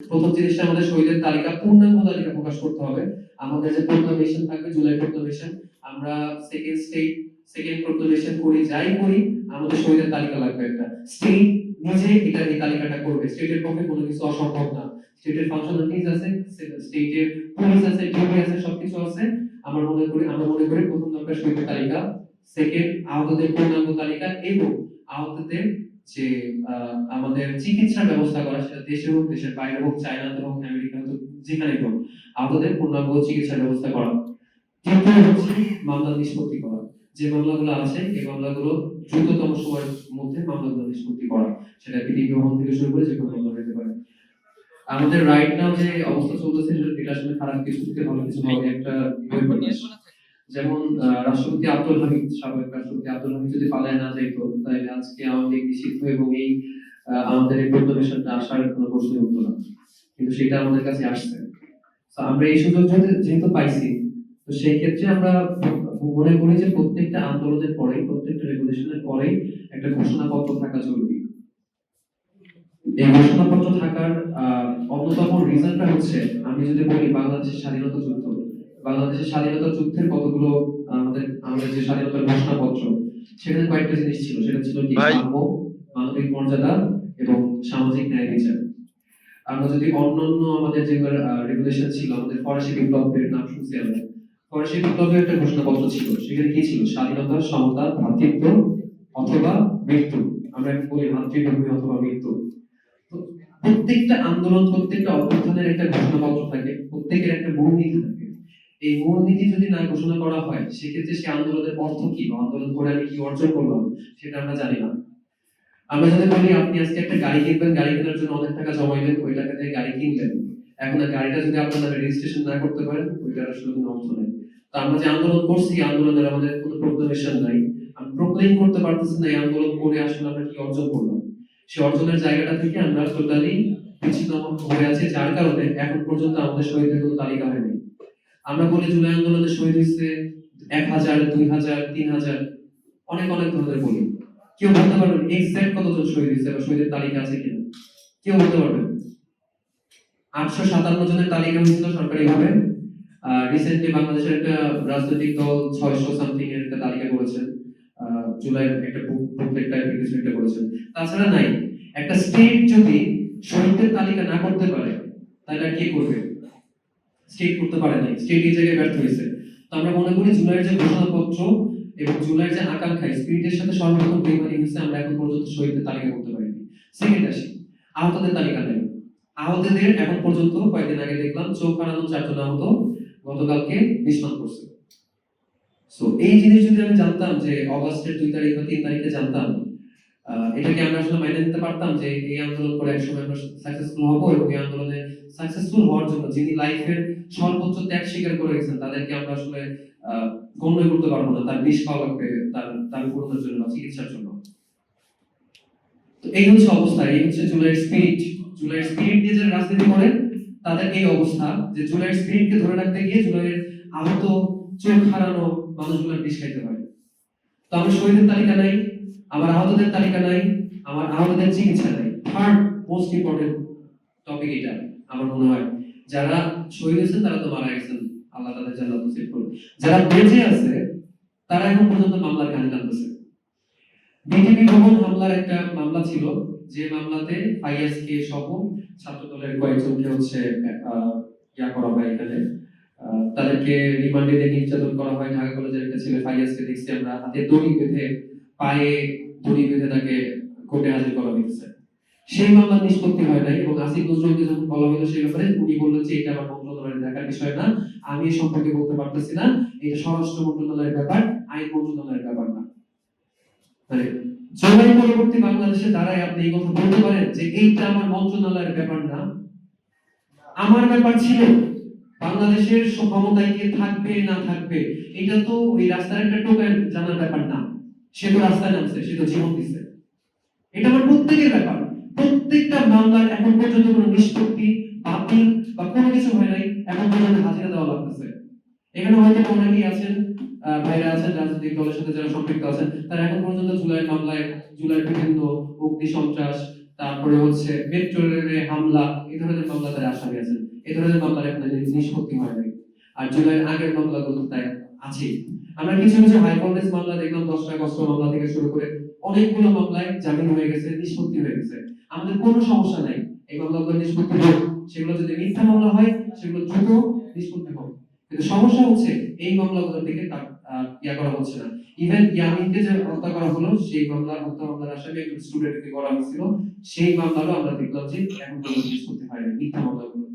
প্রথম জিনিসটা আমাদের শহীদের তালিকা, পূর্ণাঙ্গ তালিকা প্রকাশ করতে হবে। আমাদের যে প্রোক্লামেশন থাকবে, জুলাই প্রোক্লামেশন আমরা সেকেন্ড স্টেট সেকেন্ড প্রোক্লামেশন করি, যাই করি, আমাদের শহীদের তালিকা লাগবে একটা। স্টেট নিজে এটা, এই তালিকাটা করবে। স্টেটের পক্ষে কোনো কিছু অসম্ভব না। স্টেটের ফাংশনালিটিস আছে স্টেটের পুলিশ আছে ডিউটি আছে, সবকিছু আছে। আমার মনে করি, আমরা মনে করি প্রথম দরকার শহীদের তালিকা সেকেন্ড আহতদের পূর্ণাঙ্গ তালিকা এবং আহতদের যে আমাদের চিকিৎসার ব্যবস্থা করা সেটা দেশে হোক দেশের বাইরে হোক চায়নাতে হোক আমেরিকা হোক যেখানে হোক আহতদের পূর্ণাঙ্গ চিকিৎসার ব্যবস্থা করা। হচ্ছে মামলা নিষ্পত্তি করা। যে মামলাগুলো আছে এই মামলাগুলো দ্রুততম সময়ের মধ্যে মামলাগুলো নিষ্পত্তি করা। সেটা বিধি ভবন থেকে শুরু করে যে কোনো মামলা হতে পারে। আমাদের রাইট নাও যে অবস্থা চলতেছে সেটা আসলে খারাপ কিছু থেকে ভালো কিছু হবে একটা। যেমন রাষ্ট্রপতি আব্দুল হামিদ, সাবেক রাষ্ট্রপতি আব্দুল হামিদ যদি পালায় না যাইতো তাহলে আজকে লীগ নিষিদ্ধ এবং এই আমাদের এই প্রোক্লামেশনটা আসার কোনো প্রশ্নই হতো না। কিন্তু সেটা আমাদের কাছে আসছে। তো আমরা এই সুযোগ যেহেতু- পাইছি, তো সেই ক্ষেত্রে আমরা মনে করি যে প্রত্যেকটা আন্দোলনের পরে প্রত্যেকটা রেগুলেশনের পরেই একটা ঘোষণাপত্র থাকা জরুরি। এই ঘোষণাপত্র থাকার অন্যতম রিজনটা হচ্ছে, আমি যদি বলি বাংলাদেশের স্বাধীনতা যুদ্ধ। বাংলাদেশের স্বাধীনতা যুদ্ধের কতগুলো আমাদের আমাদের যে স্বাধীনতার ঘোষণাপত্র সেখানে কয়েকটা জিনিস ছিল। সেটা ছিল কি। সাম্য মানবিক মর্যাদা এবং সামাজিক ন্যায় বিচার। আমরা যদি অন্যান্য আমাদের যেগুলো রেগুলেশন ছিল আমাদের ফরাসি বিপ্লবের নাম শুনছি আমরা। ফরাসি বিপ্লবের একটা ঘোষণাপত্র ছিল। সেখানে কি ছিল? স্বাধীনতা সমতা ভ্রাতৃত্ব অথবা মৃত্যু। আমরা এখন বলি মাতৃভূমি অথবা মৃত্যু। প্রত্যেকটা আন্দোলন প্রত্যেকটা অভ্যুত্থানের একটা ঘোষণাপত্র থাকে প্রত্যেকের একটা মূলনীতি থাকে। এই মূলনীতি যদি না ঘোষণা করা হয়, সেক্ষেত্রে সে আন্দোলনের অর্থ কি বা আন্দোলন করে আমি কি অর্জন করলাম সেটা আমরা জানি না। আমরা যদি বলি, আপনি আজকে একটা গাড়ি কিনবেন, গাড়ি কেনার জন্য অনেক টাকা জমাইবেন ওই টাকা দিয়ে গাড়ি কিনলেন। এখন গাড়িটা যদি আপনার রেজিস্ট্রেশন না করতে পারেন, ওইটার আসলে কোনো অর্থ নেই। তো আমরা যে আন্দোলন করছি আন্দোলনের আমাদের কোনো প্রোক্লেমেশন নাই। আমি প্রোক্লেম করতে পারতেছি না এই আন্দোলন করে আসলে আমরা কি অর্জন করলাম সে অর্জনের জায়গাটা থেকে আমরা টোটালি বিচ্ছিন্ন হয়ে আছি, যার কারণে এখন পর্যন্ত আমাদের শহীদের কোনো তালিকা হয়নি। আমরা বলি জুলাই আন্দোলনে শহীদ হয়েছে এক হাজার দুই হাজার তিন হাজার অনেক অনেক ধরনের বলি। কেউ বলতে পারবেন এক্সাক্ট কতজন শহীদ হয়েছে বা শহীদের তালিকা আছে কিনা? কেউ বলতে পারবেন আটশো সাতান্ন জনের তালিকা হয়েছিল সরকারি ভাবে। রিসেন্টলি বাংলাদেশের একটা রাজনৈতিক দল ছয়শো সামথিং এর একটা তালিকা করেছেন আহ, জুলাইয়ের একটা বুকলেট টাইপের কিছু একটা করেছেন তাছাড়া নাই একটা স্টেট যদি শহীদদের তালিকা না করতে পারে তাহলে কে করবে? স্টেট করতে পারে নাই স্টেট এই জায়গায় ব্যর্থ হয়েছে। তো আমরা মনে করি জুলাইয়ের যে ঘোষণাপত্র এবং জুলাইয়ের যে আকাঙ্ক্ষা স্পিরিটের সাথে সর্বপ্রথম বেমানি হয়েছে, আমরা এখন পর্যন্ত শহীদদের তালিকা করতে পারিনি। সেকেন্ড আসি, আহতদের তালিকা নেই। আহতদের এখন পর্যন্ত কয়েকদিন আগে দেখলাম চোখ হারানো চারজন আহত, গতকালকে নিষ্পান করছে। সো এই জিনিস যদি আমি জানতাম যে অগস্টের দুই তারিখ বা তিন তারিখে জানতাম এটাকে আমরা আসলে মেনে নিতে পারতাম যে এই আন্দোলন করে একসময় আমরা সাকসেসফুল হব এবং এই আন্দোলনে সাকসেসফুল হওয়ার জন্য যিনি লাইফের সর্বোচ্চ ত্যাগ স্বীকার করে গেছেন, তাদেরকে আমরা আসলে গণ্য করতে পারব না। তার বিষ পাওয়া লাগবে, তার তার পূরণের জন্য বা চিকিৎসার জন্য। তো এই হচ্ছে অবস্থা, এই হচ্ছে জুলাইয়ের স্পিরিট জুলাইয়ের স্পিরিট নিয়ে যারা রাজনীতি করেন, তাদের এই অবস্থা যে জুলাইয়ের স্পিরিটকে ধরে রাখতে গিয়ে জুলাইয়ের আহত, চোখ হারানো মানুষগুলোর বিষ খাইতে হয়। তো আমার শহীদের তালিকা নাই আমার আহতদের তালিকা নাই, আমার আহতদের চিকিৎসা নাই। থার্ড মোস্ট ইম্পর্টেন্ট টপিক এটা, আমার মনে হয়। যারা শহীদ হয়েছেন তারা তো মারা গেছেন। আল্লাহ তাদের জান্নাত নসিব করুন যারা বেঁচে আছে, তারা এখন পর্যন্ত মামলার কানে টানতেছে। বিজেপি ভবন হামলার একটা মামলা ছিল, যে মামলাতে ফাইয়াজকে সহ ছাত্র দলের কয়েকজনকে হচ্ছে ইয়া করা হয় এখানে। তাদেরকে রিমান্ডে নির্যাতন করা হয়। ঢাকা কলেজের একটা ছেলে ফাইয়াজকে দেখছি আমরা হাতে দড়ি বেঁধে পায়ে দড়ি বেঁধে তাকে কোর্টে হাজির করা হয়েছে সেই মামলা নিষ্পত্তি হয় নাই এবং আসিফ নজরুলকে যখন বলা সেই ব্যাপারে, উনি বললেন যে এটা আমার মন্ত্রণালয়ের দেখার বিষয় না, আমি এই সম্পর্কে বলতে পারতেছি না। এটা স্বরাষ্ট্র মন্ত্রণালয়ের ব্যাপার, আইন মন্ত্রণালয়ের ব্যাপার না। মানে জলবায়ু পরবর্তী বাংলাদেশে দাঁড়ায় আপনি এই কথা বলতে পারেন যে এইটা আমার মন্ত্রণালয়ের ব্যাপার না। আমার ব্যাপার ছিল, বাংলাদেশের ক্ষমতায় কে থাকবে না থাকবে, এটা তো ওই রাস্তার একটা টোকায় জানার ব্যাপার না। সে তো রাস্তায় নামছে, সে তো জীবন দিচ্ছে এটা আমার প্রত্যেকের ব্যাপার। প্রত্যেকটা মামলার এখন পর্যন্ত কোনো নিষ্পত্তি, বাতিল বা কোনো কিছু হয় নাই, এখন পর্যন্ত হাজিরা দেওয়া লাগতেছে। এখানে হয়তো অনেকেই আছেন ভাইরা আছেন, রাজনৈতিক দলের সাথে যারা সম্পৃক্ত আছেন, তারা এখন পর্যন্ত জুলাই মামলায়, জুলাই বিভিন্ন অগ্নি সন্ত্রাস, তারপরে হচ্ছে মেট্রো হামলা, এই ধরনের মামলা তারা আসামি আছেন। এই ধরনের মামলার এখন নিষ্পত্তি হয় নাই। আর জুলাইয়ের আগের মামলাগুলো তাই আছে। আমরা কিছু কিছু হাই মামলা দেখলাম, দশটা কষ্ট মামলা থেকে শুরু করে অনেকগুলো মামলায় জামিন হয়ে গেছে, নিষ্পত্তি হয়ে গেছে। আমাদের কোনো সমস্যা নাই। এই মামলাগুলো নিষ্পত্তি হোক। সেগুলো যদি মিথ্যা মামলা হয়, সেগুলো দ্রুত নিষ্পত্তি হোক। কিন্তু সমস্যা হচ্ছে, এই মামলাগুলোর দিকে ইয়া করা হচ্ছে না। ইভেন ইয়ামিনকে যে হত্যা করা হলো, সেই মামলা হত্যা মামলার আসামি একজন স্টুডেন্টকে করা হয়েছিল। সেই মামলারও আমরা দেখলাম যে এখন পর্যন্ত নিষ্পত্তি হয়নি, মিথ্যা মামলাগুলো।